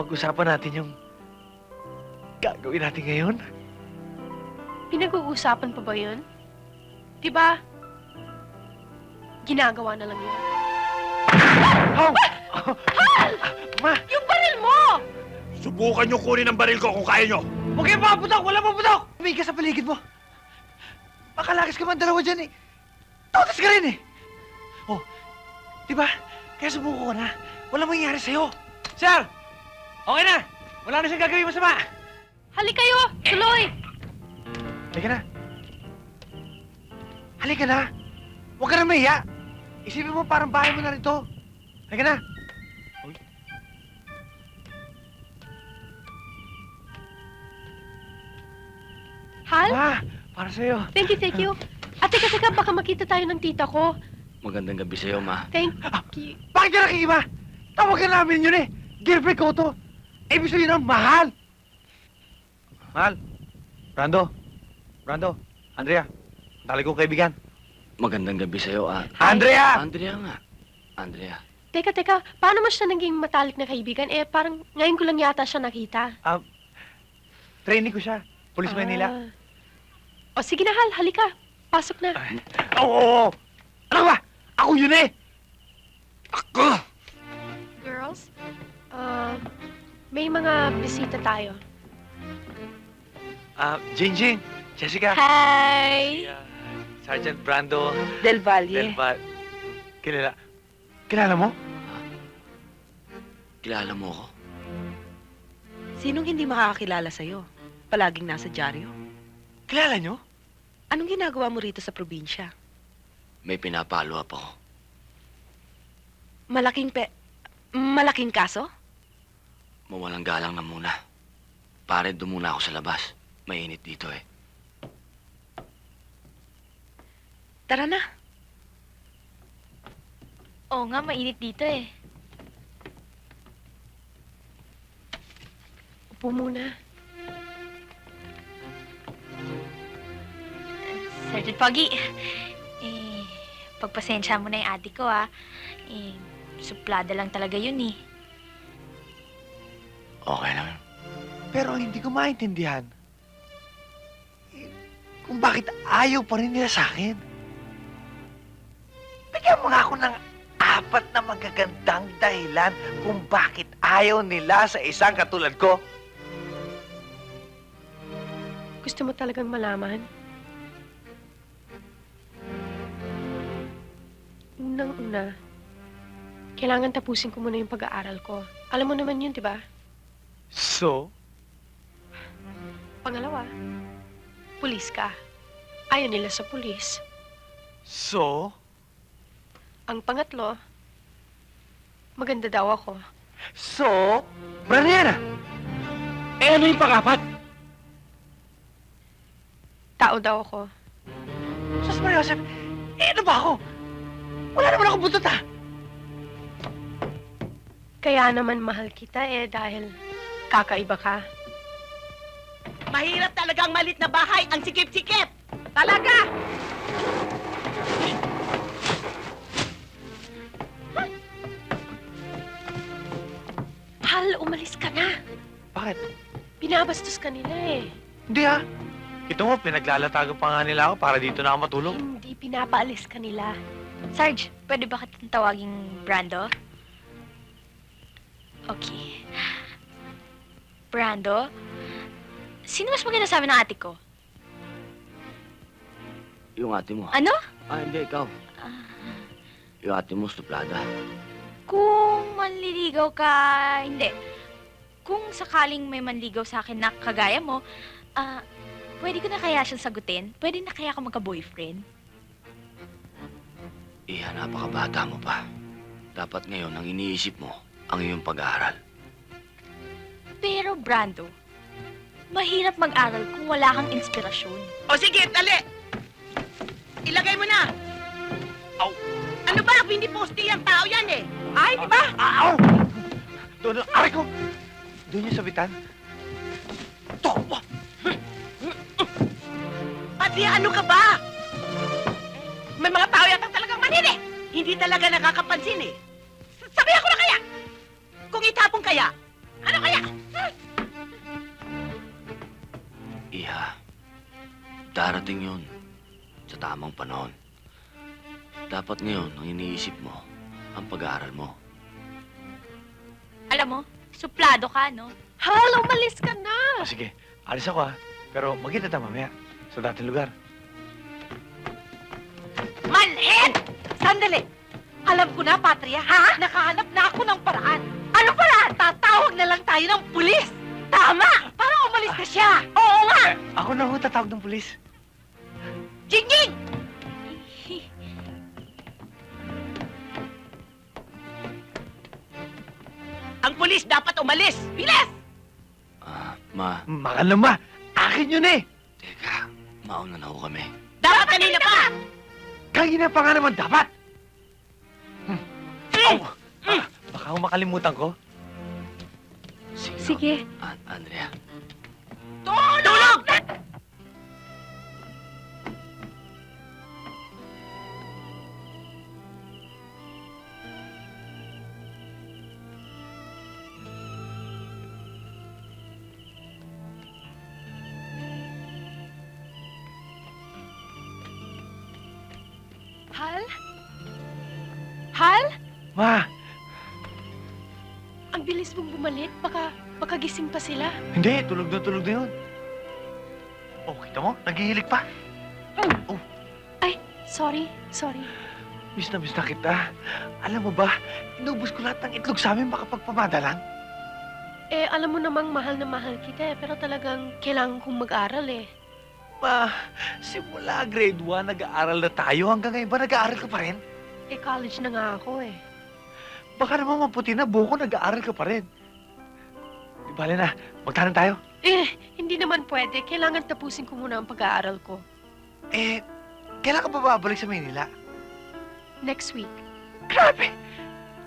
pag-usapan natin yung gagawin natin ngayon? Pinag-uusapan pa ba yun? Di ba? Ginagawa na lang yun. Oh! Ma! Yung baril mo! Subukan niyo kunin ang baril ko kung kaya niyo. Huwag kayong paputok! Wala paputok! May ka sa paligid mo. Makalakas ka man dalawa dyan eh. Totas ka rin eh. Oh, di ba? Kaya subuko ko na. Wala mangyayari sa'yo. Sir! Okay na! Wala na siyang gagawin masama. Halik kayo! Tuloy! Halika na. Halika na. Huwag ka na mahiya. Isipin mo parang bahay mo na rin to. Halika na. Uy. Hal? Ma, para sa'yo. Thank you, thank you. At teka, teka, baka makita tayo ng tita ko. Magandang gabi sa'yo, ma. Thank you. Bakit ka nakikiba? Tawagan namin yun eh. Girlfriend ko to. Ibig sabihin ng mahal. Mahal. Brando. Brando. Andrea. Tali kong kaibigan. Magandang gabi sa'yo, ah. Andrea! Andrea nga. Andrea. Teka, teka, paano mo siya naging matalik na kaibigan? Eh, parang ngayon ko lang yata siya nakita. Training ko siya. Police Manila. Ah. O sige na, Hal, halika. Pasok na. Oo, oo, oo. Ano ba? Ako yun eh. Ako! Girls, ah, may mga bisita tayo. Ah, Jing Jing. Jessica. Hi! Si, ah, Sergeant Brando Del Del Valle. Val. Kilala. Kilala mo? Kilala mo ko? Sinong hindi makakakilala sa'yo? Palaging nasa dyaryo. Kilala nyo? Anong ginagawa mo rito sa probinsya? May pinapalo up ako. Malaking pe... Malaking kaso? Mawalang galang na muna. Pare, doon muna ako sa labas. Mainit dito eh. Tara na. Oo nga, mainit dito eh. Upo muna. Sergeant Pogi, eh, pagpasensya mo na yung ate ko ah. Eh, suplada lang talaga yun eh. Okay lang. Pero ang hindi ko maintindihan. eh, Kung bakit ayaw pa rin nila sa akin. Bigyan mo nga ako ng apat na magagandang dahilan kung bakit ayaw nila sa isang katulad ko. Gusto mo talagang malaman? Unang-una, kailangan tapusin ko muna yung pag-aaral ko. Alam mo naman yun, di ba? So? Pangalawa, pulis ka. Ayaw nila sa pulis. So? Ang pangatlo, maganda daw ako. So? Braniana! Eh ano yung pang-apat? Tao daw ako. Sus Maria Joseph, eh ano ba ako? Wala naman ako butot ah! Kaya naman mahal kita eh dahil kakaiba ka. Mahirap talagang malit na bahay ang sikip-sikip. Talaga! Hal, umalis ka na. Bakit? Binabastos ka nila eh. Hindi ah. Ito mo, pinaglalatago pa nga nila ako para dito na ako matulog. Hindi pinapaalis ka nila. Sarge, pwede ba kitang tawaging Brando? Okay. Brando? Sino mas maganda sa amin ng ate ko? Yung ate mo. Ano? Ah, hindi, ikaw. Ah, Yung ate mo, suplada. kung manliligaw ka, hindi. Kung sakaling may manligaw sa akin na kagaya mo, ah, pwede ko na kaya siyang sagutin? Pwede na kaya ako magka-boyfriend? Iha, napakabata mo pa. Dapat ngayon, ang iniisip mo, ang iyong pag-aaral. Pero, Brando, mahirap mag-aral kung wala kang inspirasyon. O sige, dali! Ilagay mo na! Aw. Ano ba? Hindi posti ang tao yan eh! Ay, di ba? Aw! Doon, aray ko! Doon yung sabitan. Toba! Pati ano ka ba? May mga tao yata talagang manini! Hindi talaga nakakapansin eh. Sabihan ko na kaya! Kung itapon kaya, ano kaya? Iha, darating yun sa tamang panahon. Dapat ngayon, ang iniisip mo, ang pag-aaral mo. Alam mo, suplado ka, no? Hal, umalis ka na! O sige, alis ako ha. Pero magkita tayo mamaya sa dating lugar. Manhid! Sandali! Alam ko na, Patria, ha? Nakahanap na ako ng paraan. Tatawag na lang tayo ng pulis. Tama! Para umalis na siya. Oo nga! Eh, ako na ho tatawag ng pulis. Jingjing! Ang pulis dapat umalis. Bilis! Ah, ma, Mahal na ma, akin yun eh. teka, mauna na ho kami. Dapat kanina pa! Kanina pa nga naman dapat. Hmm. Oh, ah, baka ako makalimutan ko. Sige. An- Andrea, Tulog! Hal? Hal? Ma, bilis mong bumalik. Baka, baka gising pa sila. hindi, tulog na tulog na yun. Oh, kita mo? Naghihilig pa. Sorry, sorry. Miss na miss na kita. Alam mo ba, inubos ko lahat ng itlog sa amin baka pagpamada lang. Eh, alam mo namang mahal na mahal kita eh. Pero talagang kailangan kong mag-aral eh. Ma, simula grade 1, nag-aaral na tayo. Hanggang ngayon ba nag-aaral ka pa rin? Eh, college na nga ako eh. Baka naman maputi na buko, nag-aaral ka pa rin. Di bale na, magtanan tayo. Eh, hindi naman pwede. Kailangan tapusin ko muna ang pag-aaral ko. Eh, kailan ka ba babalik sa Manila? Next week. Grabe!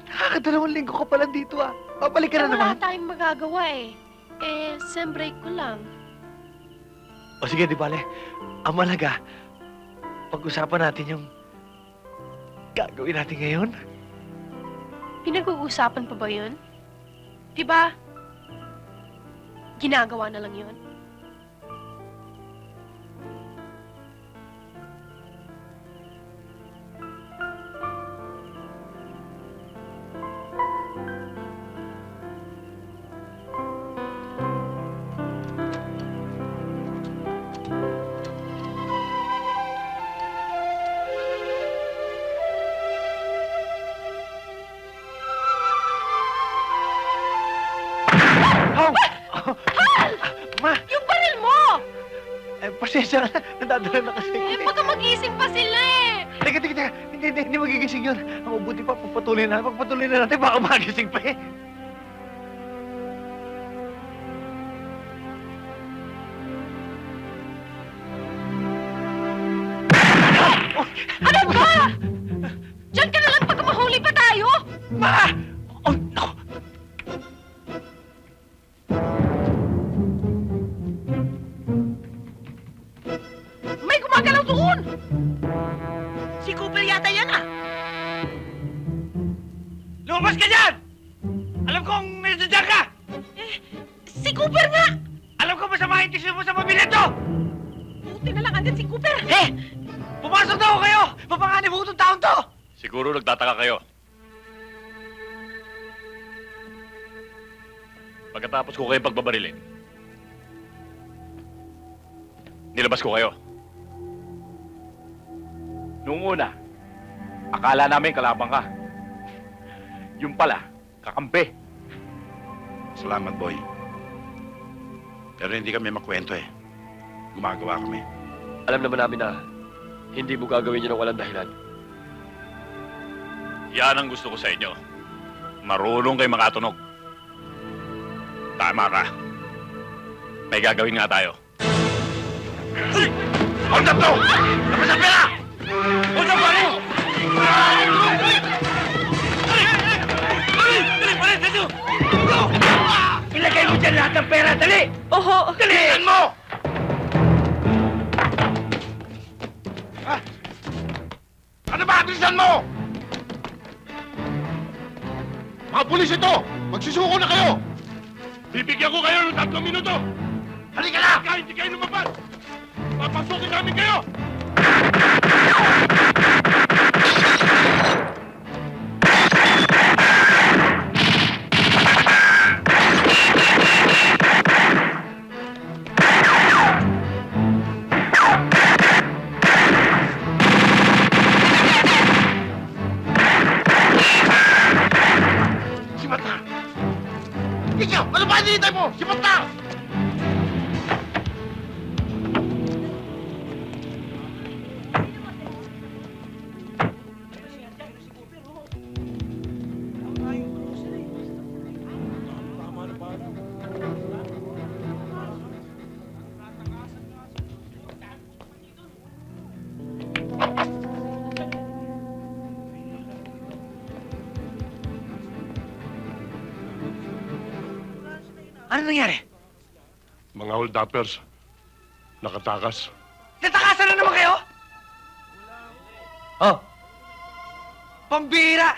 Nakakadalawang linggo ka pa lang dito ah. Babalik ka Eh, na wala naman. tayong magagawa eh. Eh, sem break ko lang. O sige, di bale. Ang malaga, pag-usapan natin yung gagawin natin ngayon. Pinag-uusapan pa ba yun? Diba? Ginagawa na lang yun. Nadadala na kasi. Eh, baka magising pa sila eh! Teka, teka, teka. Hindi, hindi, hindi magigising yun. Ang mabuti pa, pagpatuloy na. Pagpatuloy na natin, baka magising pa eh. Ano ba? Diyan ka na lang pag mahuli pa tayo! Ma! Oh, naku. Taon to! Siguro nagtataka kayo. Pagkatapos ko kayong pagbabarilin, nilabas ko kayo. Noong una, akala namin kalabang ka. Yung pala, kakampi. Salamat, boy. Pero hindi kami makwento eh. Gumagawa kami. Alam naman namin na hindi mo gagawin yun ng walang dahilan. Yan ang gusto ko sa inyo. Marunong kayo makatunog. Tama ka. May gagawin nga tayo. Hold up to! Tapos ang pera! Hold up, pare! Ilagay mo dyan lahat ng pera, dali! Oho! Dalihan mo! Ano ba? Bilisan mo! Mga pulis ito! Magsusuko na kayo! Bibigyan ko kayo ng tatlong minuto! Halika na! Hindi kayo lumabas! Papasukin namin kayo! Ano nangyari? Mga hold-uppers. Nakatakas. Natakasan na naman kayo? Oh. Pambira!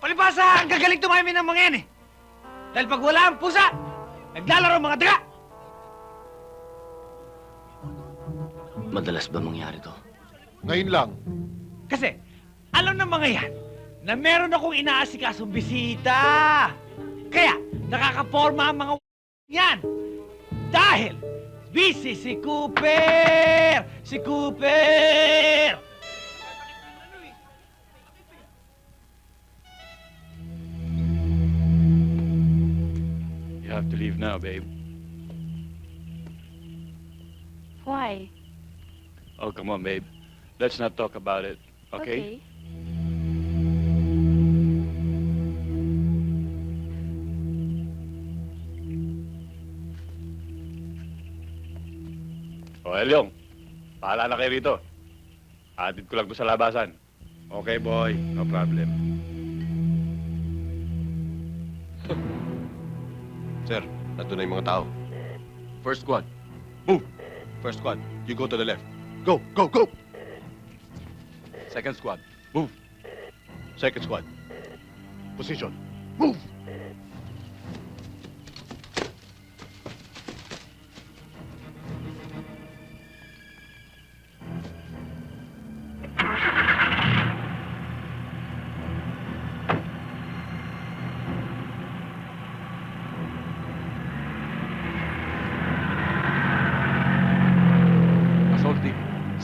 Palibasa, ang gagaling tumami ng mga yan eh. Dahil pag wala ang pusa, naglalaro ang mga daga. Madalas ba mangyari to? Ngayon lang. Kasi, alam ng mga yan na meron akong inaasikasong bisita. Kaya, nakakaporma ang mga yan. Dahil, busy si Cooper! Si Cooper! You have to leave now, babe. Why? Oh, come on, babe. Let's not talk about it, okay? Oh, Elyong. Pahala na kayo rito. Atid ko lang to sa labasan. Okay, boy. No problem. Sir, nandun na yung mga tao. First squad, move! First squad, you go to the left. Go, go, go! Second squad, move! Second squad, position, move!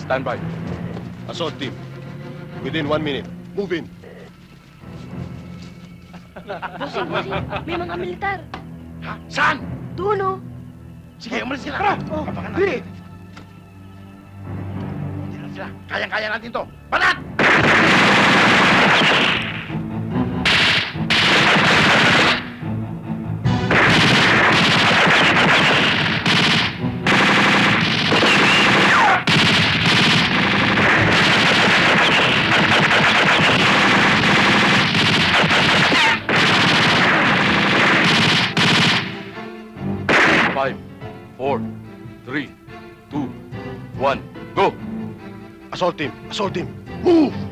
Stand by. Assault team, within one minute, move in. Bossing, bossing, may mga militar. Saan? Doon oh. Sige, umalis sila. Tara! Oh, Dali! Hindi lang sila. Kayang-kaya natin to. Assault team, assault team, move!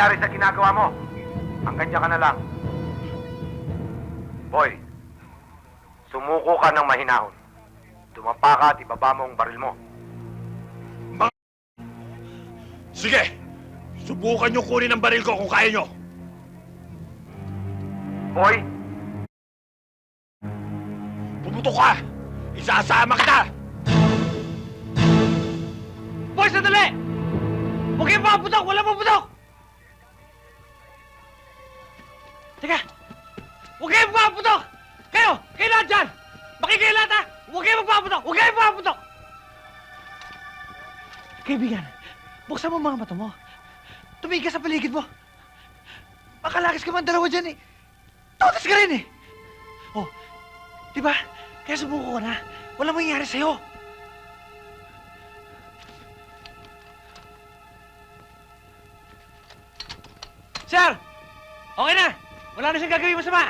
Mangyayari sa ginagawa mo. Hanggang dyan ka na lang. Boy, sumuko ka ng mahinahon. Dumapa ka at ibaba mo ang baril mo. Sige! Subukan niyo kunin ang baril ko kung kaya niyo. Boy, Pumutok ka! Isasama kita! Boy, sandali! Huwag kayong paputok! Wala paputok! Teka! Huwag kayong paputok! Kayo! Kayo lahat dyan! Makikiyo lahat ha! Huwag kayong magpaputok! Huwag kayong paputok! Kaibigan, buksan mo mga mata mo. Tumingin ka sa paligid mo. Makalakas ka man dalawa dyan eh. Totes ka rin eh. Oh, di ba? Kaya sumuko ka na. Walang mangyayari sa'yo. Sir! Okay na! Wala na siyang gagawin masama!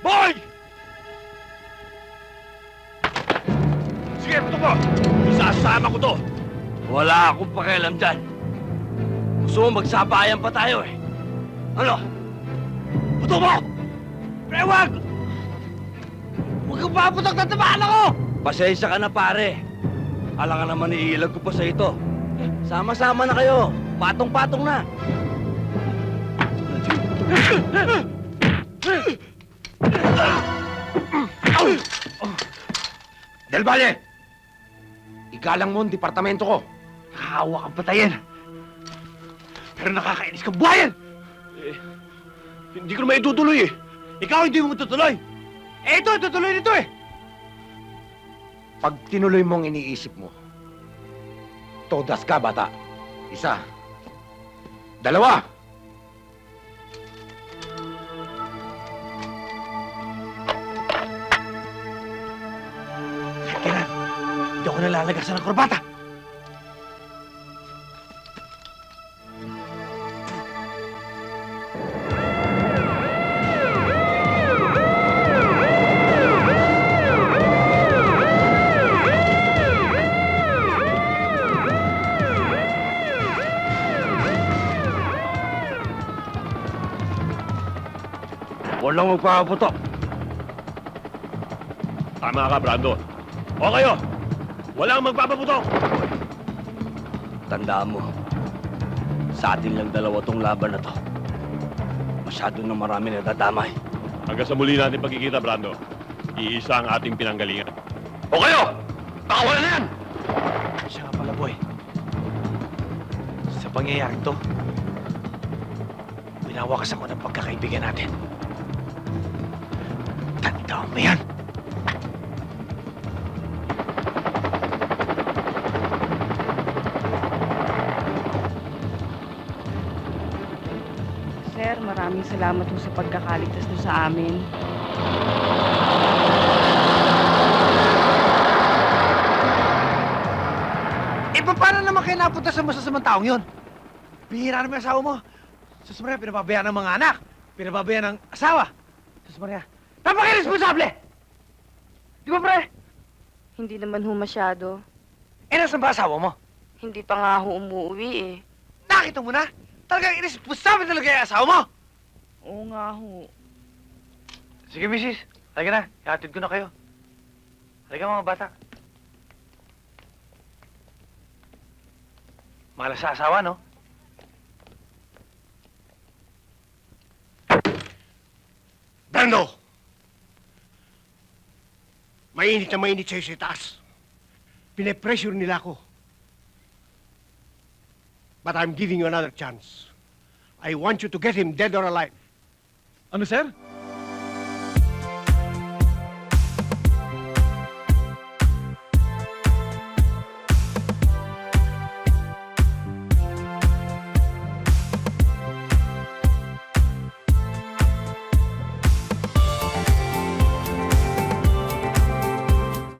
Boy! Sige, putok mo! Isasama ko to! Wala akong pakialam dyan. Gusto mo magsabayan pa tayo eh. Ano? Putok mo! Pre, wag! Huwag kang paputok na tamaan ako! Pasensya ka na pare. Alam ka naman iilag ko pa sa ito. Sama-sama na kayo. Patong-patong na. Del Valle! Igalang mo ang departamento ko. Nakahawa kang patayin. Pero nakakainis kang buhayan! Hindi ko na maitutuloy eh. Ikaw hindi mo matutuloy! Eh ito, tutuloy nito eh! Pag tinuloy mong iniisip mo, todas ka, bata. Isa. Dalawa. Ako nalalagasan ng korbata! Walang magpapaputok. Tama ka, Brando. O kayo! Walang magpapaputok! Tandaan mo, sa atin lang dalawa tong laban na to. Masyado na marami nadadamay. Hanggang sa muli natin pagkikita, Brando. Iisa ang ating pinanggalingan. O kayo! Pakawalan na yan! Siya nga pala, boy. Sa pangyayaring to, winawakas ako ng pagkakaibigan natin. Tandaan mo yan! Salamat po sa pagkakaligtas niyo sa amin. Eh, pa- paano naman kayo napunta sa masasamang taong yun? Bihira naman yung asawa mo. Sus Maria, pinababayaan ng mga anak. Pinababayaan ng asawa. Sus Maria, napaka-irresponsable! Di ba, pre? Hindi naman ho masyado. Eh, nasan ba asawa mo? Hindi pa nga ho umuwi eh. Nakita mo na? Talagang irresponsable talaga yung asawa mo! Oo nga ho. Sige, misis. Halika na. Ihatid ko na kayo. Halika, mga bata. Malas sa asawa, no? Brando! Mainit na mainit sa'yo sa taas. Pine-pressure nila ako. But I'm giving you another chance. I want you to get him dead or alive. Ano, sir?